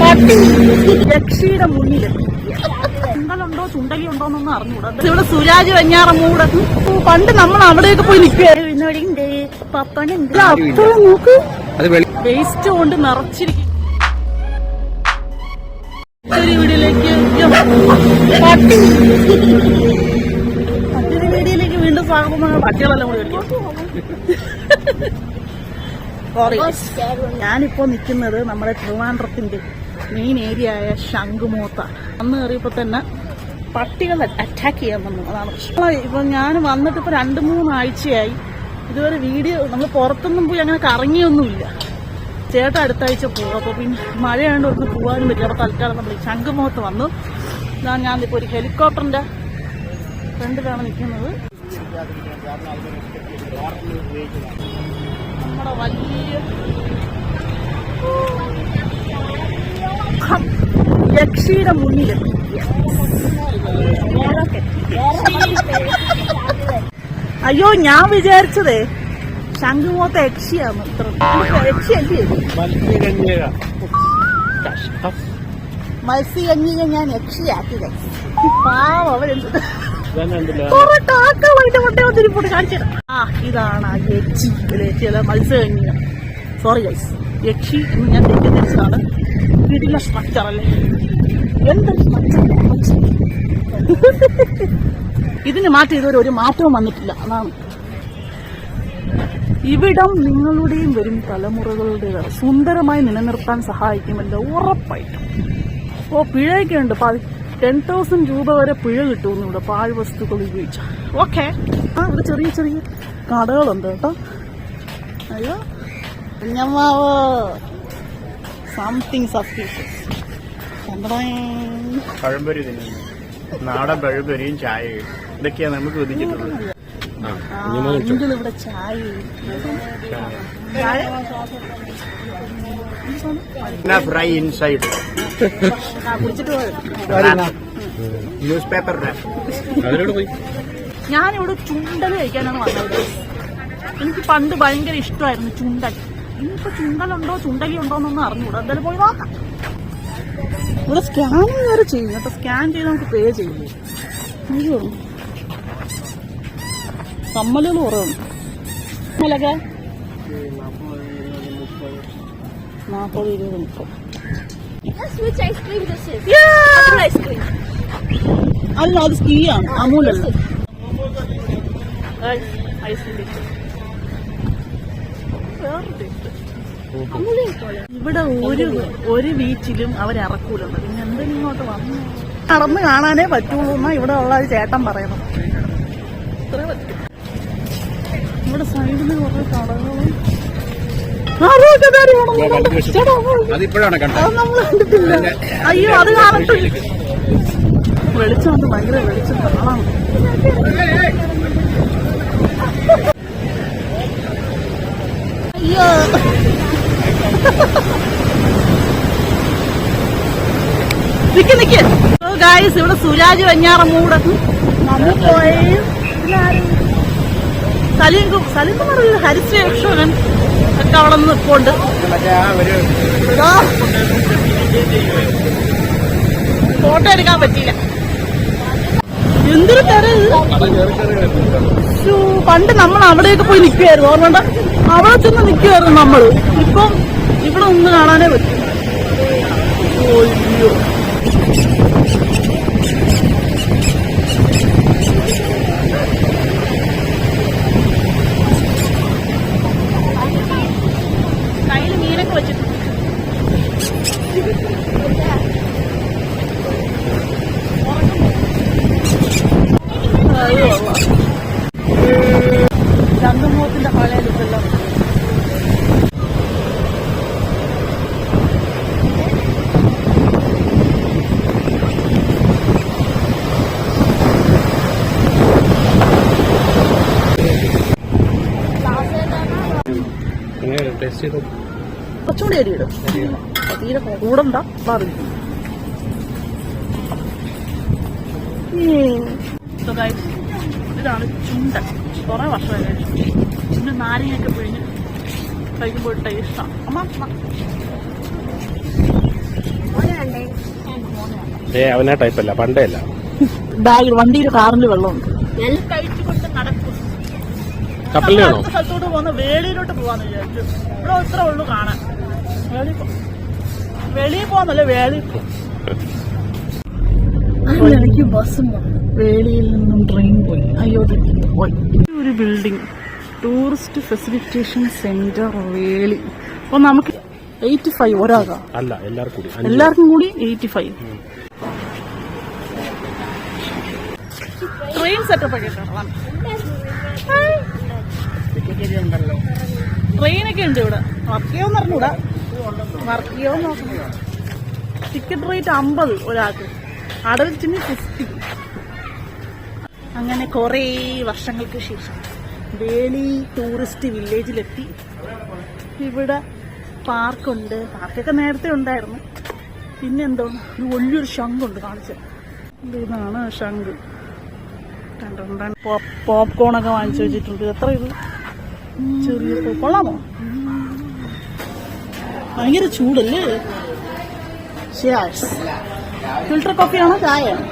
പട്ടി യക്ഷിയുടെ മുന്നിലെത്തി ചുണ്ടലുണ്ടോ ചുണ്ടലി ഉണ്ടോ എന്നൊന്നും അറിഞ്ഞൂടാ ഇവിടെ സുരാജ് വെഞ്ഞാറമ്മൂട് പണ്ട് നമ്മൾ അവിടെയൊക്കെ പോയി നിൽക്കുന്നുണ്ട് പപ്പനുണ്ട്. അപ്പോഴും നോക്ക്. അത് വെളി വേസ്റ്റ് കൊണ്ട് നിറച്ചിരിക്കും. ഒരു വീടിലേക്ക് പട്ടി മറ്റൊരു വീടിലേക്ക് വീണ്ടും സ്വാഗതം പറഞ്ഞ പട്ടികളെല്ലാം കൂടി വരും സോറി ഞാനിപ്പോ നിൽക്കുന്നത് നമ്മുടെ ട്രിവാൻഡ്രത്തിന്റെ മെയിൻ ഏരിയ ആയ ശംഖുമൂത്ത അന്ന് കയറിയപ്പോ തന്നെ പട്ടികൾ അറ്റാക്ക് ചെയ്യാൻ വന്നു. അതാണ് പ്രശ്നം. ഇപ്പൊ ഞാൻ വന്നിട്ട് ഇപ്പൊ രണ്ട് മൂന്നാഴ്ചയായി ഇതുവരെ വീഡിയോ നമ്മൾ പുറത്തൊന്നും പോയി അങ്ങനെ കറങ്ങിയൊന്നുമില്ല. ചേട്ടൻ അടുത്താഴ്ച പോകും അപ്പൊ പിന്നെ മഴയാണ്ട് ഒന്ന് പോകാനും പറ്റില്ല. അപ്പൊ തൽക്കാലം നമ്മൾ ശംഖുമുഖത്ത് വന്നു. ഇതാണ് ഇപ്പൊ ഒരു ഹെലികോപ്റ്ററിന്റെ ഫ്രണ്ടിലാണ് നിൽക്കുന്നത് നമ്മുടെ വലിയ യക്ഷിയുടെ മുന്നിലെത്തി അയ്യോ ഞാൻ വിചാരിച്ചതേ ശംഖുമോത്ത യക്ഷിയാണ് മത്സ്യ യക്ഷിയല്ലേ? ഞാൻ യക്ഷിയാക്കി പാവം അവരെന്ത് കുറെ കാക്കകളായിട്ട് മുട്ട വന്നിരിപ്പോട്ട് കാണിച്ചത് ആ ഇതാണ് യക്ഷി. അല്ലെ ചില സോറി ഗൈസ് യക്ഷി എന്ന് ഞാൻ തെറ്റിദ്ധരിച്ചതാണ്. വീട്ടിലെ സ്ട്രക്ചർ അല്ലേ? ഇതിന് മാറ്റം ഇതുവരെ ഒരു മാറ്റവും വന്നിട്ടില്ല. അതാണ് ഇവിടം നിങ്ങളുടെയും വരും തലമുറകളുടെ സുന്ദരമായി നിലനിർത്താൻ സഹായിക്കുമല്ലോ ഉറപ്പായിട്ടും. ഓ പിഴയൊക്കെ ഉണ്ട്. ടെൻ തൗസൻഡ് രൂപ വരെ പിഴ കിട്ടുമെന്ന് ഇവിടെ പാഴ് വസ്തുക്കൾ ഉപയോഗിച്ച. ഓക്കെ. ആ ഇവിടെ ചെറിയ ചെറിയ കടകളുണ്ട് കേട്ടോ. അയ്യോ. കുഞ്ഞമ്മാവോ. സംതിങ് സസ്പീഷ്യസ് പഴംപൊരി തിന്നുന്നു നാടൻ പഴംപൊരിയും ചായയും. ഇതൊക്കെയാണ് നമുക്ക് വിധിച്ചിട്ടുള്ളത് ഇവിടെ ചായ. Fry inside. ന്യൂസ് പേപ്പർ ഞാനിവിടെ ചുണ്ടൽ കഴിക്കാനാണ് വന്നത്. എനിക്ക് പണ്ട് ഭയങ്കര ഇഷ്ടമായിരുന്നു ചുണ്ടൽ. ഇനിയിപ്പോ ചുണ്ടലുണ്ടോ ചുണ്ടലി ഉണ്ടോ എന്നൊന്നും അറിഞ്ഞൂടാ എന്തായാലും പോയി നോക്കാം. ഇവിടെ സ്കാൻ വരെ ചെയ്യും. കേട്ടോ സ്കാൻ ചെയ്ത് നമുക്ക് പേ ചെയ്യില്ലേ അയ്യോ. കമ്മലുകൾ കുറവുണ്ട് കമ്മലൊക്കെ? നാൽപ്പത് ഇരുപത് മുപ്പത്. അല്ല അത് സ്കീ ആണ് അമൂലല്ല. ഐസ്ക്രീം ഇവിടെ ഒരു ഒരു ബീച്ചിലും അവരിറക്കൂലുണ്ട് പിന്നെ എന്തിനും ഇങ്ങോട്ട് വന്നു നടന്ന് കാണാനേ പറ്റുള്ളൂ എന്നാ ഇവിടെ ഉള്ള ഒരു ചേട്ടൻ പറയണം ഇത്രേ പറ്റൂ. ഇവിടെ സൈഡിൽ കുറെ കടകളും. അയ്യോ അത് കാണട്ടെ വെളിച്ചം ഉണ്ട് ഭയങ്കര വെളിച്ചം കാണാം അയ്യോ. നിക്ക് നിക്ക്. ഗായസ് ഇവിടെ സുരാജ് വെഞ്ഞാറമ്മൂട് നമ്മൾ പോയി. സലീം സലീം കുമാർ ഹരിശ്രീ യക്ഷോകൻ ഒക്കെ അവിടെ നിന്ന് നിൽപ്പുണ്ട്. ഫോട്ടോ എടുക്കാൻ പറ്റിയില്ല. എന്തൊരു തര പണ്ട് നമ്മൾ അവിടെയൊക്കെ പോയി നിൽക്കുമായിരുന്നു ഓർമ്മണ്ട അവിടെ ചെന്ന് നിൽക്കുമായിരുന്നു നമ്മൾ. ഇപ്പം ഒന്ന് കാണാനേ പറ്റും ടേസ്റ്റ് ചെയ്തു? കുറച്ചുകൂടി അരി ഇടും. തീരെ കൂടണ്ട മാറി ഇതാണ് ചുണ്ട കുറെ വർഷമായി കഴിച്ചു. പിന്നെ നാരങ്ങയൊക്കെ പിഴിഞ്ഞ് കഴിക്കുമ്പോൾ ടേസ്റ്റാണ് അമ്മ അമ്മ. ഏ അവനാ ടൈപ്പല്ല പണ്ടേ അല്ല. ബാഗിൽ വണ്ടിയിൽ കാറിൽ വെള്ളമുണ്ട്. കഴിച്ചുകൊണ്ട് നടക്കും. കപ്പലിനാണോ അടുത്ത സ്ഥലത്തോട്ട് പോകുന്ന വേളിയിലോട്ട് പോവാന്ന് വിചാരിച്ചു. ഇവിടെ ഇത്ര ഉള്ളു കാണാൻ. വേളി വെളിയിൽ പോവാന്നല്ല വേളി എനിക്ക് ബസ്സും വേളിയിൽ നിന്നും ട്രെയിൻ പോയി. അയ്യോ പോയി. ഒരു building tourist facilitation centre Veli. അപ്പൊ നമുക്ക് എയ്റ്റി ഫൈവ് ഒരാൾക്കാ അല്ല എല്ലാവർക്കും കൂടി. എല്ലാവർക്കും കൂടി എയ്റ്റി ഫൈവ് ട്രെയിൻ സെറ്റപ്പ് ഒക്കെ ട്രെയിനൊക്കെ ഉണ്ട് ഇവിടെ. വർക്ക് ചെയ്യുമെന്ന് അറിഞ്ഞൂടാ വർക്ക് ചെയ്യുമെന്ന് നോക്കുന്നു ടിക്കറ്റ് റേറ്റ് അമ്പത് ഒരാൾക്ക്. അഡൽറ്റിന് ഫിഫ്റ്റി അങ്ങനെ കുറേ വർഷങ്ങൾക്ക് ശേഷം വേളി ടൂറിസ്റ്റ് വില്ലേജിലെത്തി ഇവിടെ പാർക്കുണ്ട്. പാർക്കൊക്കെ നേരത്തെ ഉണ്ടായിരുന്നു. പിന്നെന്തോ ഒരു വലിയൊരു ശംഖുണ്ട് കാണിച്ചത് ഇതാണ് ശംഖ്. പോപ്കോണൊക്കെ വാങ്ങിച്ചു വെച്ചിട്ടുണ്ട്. എത്ര ഇത്? ചെറിയ പോ- കൊള്ളാമോ? ഭയങ്കര ചൂടല്ലേ? ഫിൽട്ടർ കോഫിയാണോ ചായയാണോ?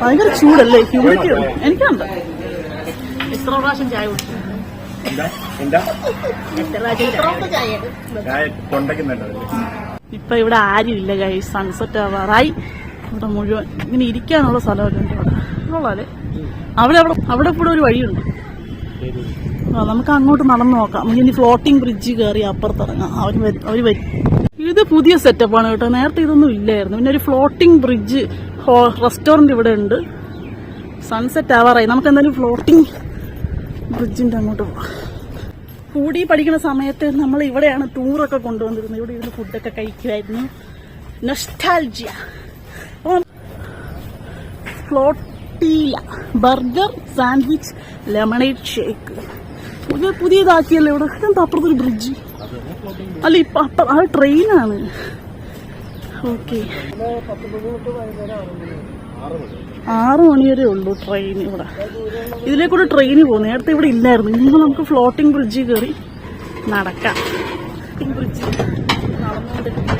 ഭയങ്കര ചൂടല്ലേ? ഹ്യൂമിഡിറ്റി എനിക്കുണ്ട്. എത്ര പ്രാവശ്യം ചായ കുടിച്ചു? ഇപ്പൊ ഇവിടെ ആരും ഇല്ല കൈ സൺസെറ്റ് ആവാറായി. ഇവിടെ മുഴുവൻ ഇങ്ങനെ ഇരിക്കാനുള്ള സ്ഥലമൊക്കെ ഉണ്ട് അവിടെ അവിടെ അവിടെ അവിടെ കൂടെ ഒരു വഴിയുണ്ട്. നമുക്ക് അങ്ങോട്ട് നടന്നു നോക്കാം. നമുക്ക് ഇനി ഫ്ലോട്ടിംഗ് ബ്രിഡ്ജ് കയറി അപ്പുറത്തിറങ്ങാം. അവർ അവർ ഇത് പുതിയ സെറ്റപ്പാണ് കേട്ടോ. നേരത്തെ ഇതൊന്നും ഇല്ലായിരുന്നു. പിന്നെ ഒരു ഫ്ലോട്ടിംഗ് ബ്രിഡ്ജ് റെസ്റ്റോറന്റ് ഇവിടെ ഉണ്ട്. സൺസെറ്റ് ആവാറായി നമുക്ക് എന്തായാലും ഫ്ലോട്ടിംഗ് ബ്രിഡ്ജിന്റെ അങ്ങോട്ട് പോവാം. കൂടി പഠിക്കുന്ന സമയത്ത് നമ്മൾ ഇവിടെയാണ് ടൂറൊക്കെ കൊണ്ടുവന്നിരുന്നത്. ഇവിടെ ഇരുന്ന് ഫുഡൊക്കെ കഴിക്കുമായിരുന്നു nostalgia Flotilla burger sandwich lemonade shake പുതിയ പുതിയതാക്കിയല്ലേ? ഇവിടെ എന്താ അപ്പുറത്തൊരു ബ്രിഡ്ജ് അല്ല ഇപ്പൊ അപ്പ ആ ട്രെയിനാണ് ഓക്കെ ആറ് മണി വരെ ഉള്ളൂ ട്രെയിൻ ഇവിടെ. ഇതിലേ കൂടെ ട്രെയിന് പോകും നേരത്തെ ഇവിടെ ഇല്ലായിരുന്നു. ഇന്ന് നമുക്ക് ഫ്ലോട്ടിംഗ് ബ്രിഡ്ജിൽ കയറി നടക്കാം. ഫ്ലോട്ടിംഗ് ബ്രിഡ്ജ് നടന്നുകൊണ്ടിരിക്കുക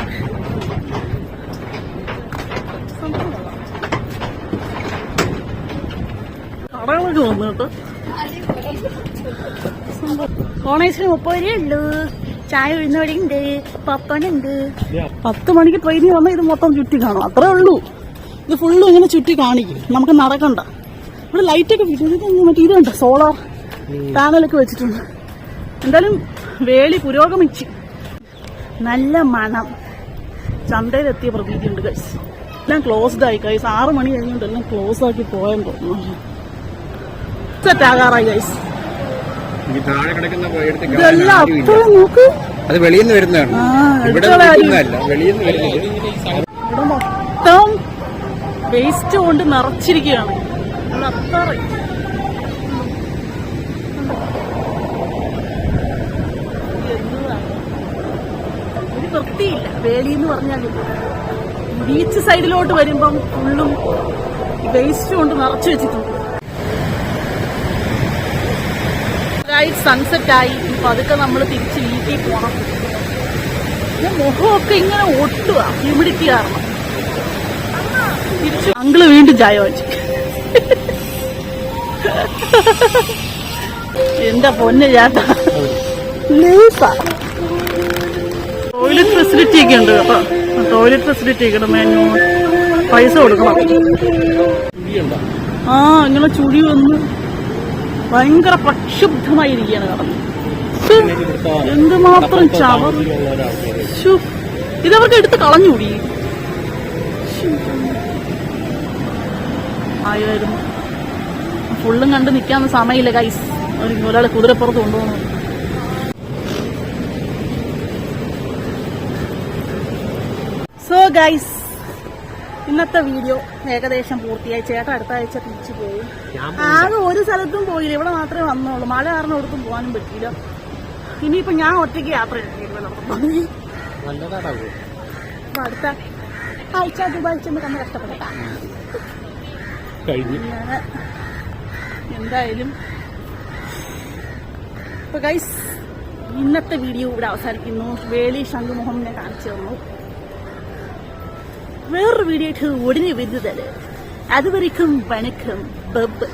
കടകളൊക്കെ വന്നു കേട്ടോ. കോണേഴ്സിന് മുപ്പത് രൂപ ഉള്ളൂ ചായ ഉഴുന്നവടിയുണ്ട് പപ്പണുണ്ട് പത്ത് മണിക്ക് ട്രെയിനിൽ വന്നാൽ ഇത് മൊത്തം ചുറ്റി കാണും. അത്രേ ഉള്ളൂ. ഇത് ഫുള്ളും ഇങ്ങനെ ചുറ്റി കാണിക്കും. നമുക്ക് നടക്കണ്ട. ഇവിടെ ലൈറ്റൊക്കെ മറ്റേ ഇതുണ്ട് സോളാർ പാനലൊക്കെ വെച്ചിട്ടുണ്ട്. എന്തായാലും വേലി പുരോഗമിച്ചു. നല്ല മണം. ചന്തയിലെത്തിയ പ്രതീതിയുണ്ട് ഗൈസ് എല്ലാം ക്ലോസ്ഡ് ആയി കൈസ് ആറ് മണി കഴിഞ്ഞുകൊണ്ട് എല്ലാം ക്ലോസ് ആക്കി പോയെന്ന് തോന്നുന്നു. സെറ്റ് ആകാറായി ഗൈസ് ഈ താഴെ കിടക്കുന്ന എടുത്ത് കാണാൻ ഇതെല്ലാം. അപ്പുറം നോക്ക്. അത് വെളിയിൽ നിന്ന് വരുന്നതാണ്. ഇവിടെ. നിൽക്കുന്നതല്ല വെളിയിൽ നിന്ന് വരുന്നത്. മൊത്തം വേസ്റ്റ് കൊണ്ട് നിറച്ചിരിക്കുകയാണ്. ഒരു വൃത്തിയില്ല. വേലി എന്ന് പറഞ്ഞാൽ ബീച്ച് സൈഡിലോട്ട് വരുമ്പം ഫുള്ളും വേസ്റ്റ് കൊണ്ട് നിറച്ചു വെച്ചിട്ടുണ്ട്. സൺസെറ്റ് ആയി. ഇപ്പൊ അതൊക്കെ നമ്മൾ തിരിച്ച് വീട്ടിൽ പോകണം പിന്നെ മുഖമൊക്കെ ഇങ്ങനെ ഒട്ടുക ഹ്യൂമിഡിറ്റി കാരണം. തിരിച്ചു അങ്കിൾ വീണ്ടും ചായ വെച്ചു എന്റെ പൊന്ന് ചേട്ടാ? ടോയ്ലറ്റ് ഫെസിലിറ്റി ഒക്കെ ഉണ്ട് കേട്ടോ. ടോയ്ലറ്റ് ഫെസിലിറ്റി ഒക്കെ പൈസ കൊടുക്കണം. ആ ഇങ്ങനെ ചുഴി വന്ന് ഭയങ്കര പ്രക്ഷുബ്ധമായിരിക്കുകയാണ് കടന്ന്. എന്തുമാത്രം ചവർ. ഇതവർക്ക് എടുത്ത് കളഞ്ഞുകൂടി? ആയിരുന്നു ഫുള്ളും കണ്ട് നിൽക്കാൻ സമയമില്ല ഗൈസ് ഒരു ഒരാളെ കുതിരപ്പുറത്ത് കൊണ്ടുപോകുന്നു സോ ഗൈസ് ഇന്നത്തെ വീഡിയോ ഏകദേശം പൂർത്തിയായി. ചേട്ടൻ അടുത്ത ആഴ്ച തിരിച്ചു പോയി ആകെ ഒരു സ്ഥലത്തും പോയില്ല. ഇവിടെ മാത്രമേ വന്നുള്ളൂ. മഴ കാരണം ഒരിടത്തും പോകാനും പറ്റിയില്ല. ഇനിയിപ്പോ ഞാൻ ഒറ്റയ്ക്ക് യാത്ര അടുത്ത ആഴ്ച ദുബായ് ചെന്ന് ഞാൻ എന്തായാലും ഇപ്പൊ ഗൈസ് ഇന്നത്തെ വീഡിയോ ഇവിടെ അവസാനിക്കുന്നു. വേളി ശംഖുമുഖം ഞാൻ കാണിച്ചു തന്നു. വേറൊരു വീഡിയോ ആയിട്ട് ഉടനെ വരുന്നതാണ് അതുവരേക്കും വണക്കം ബബ്.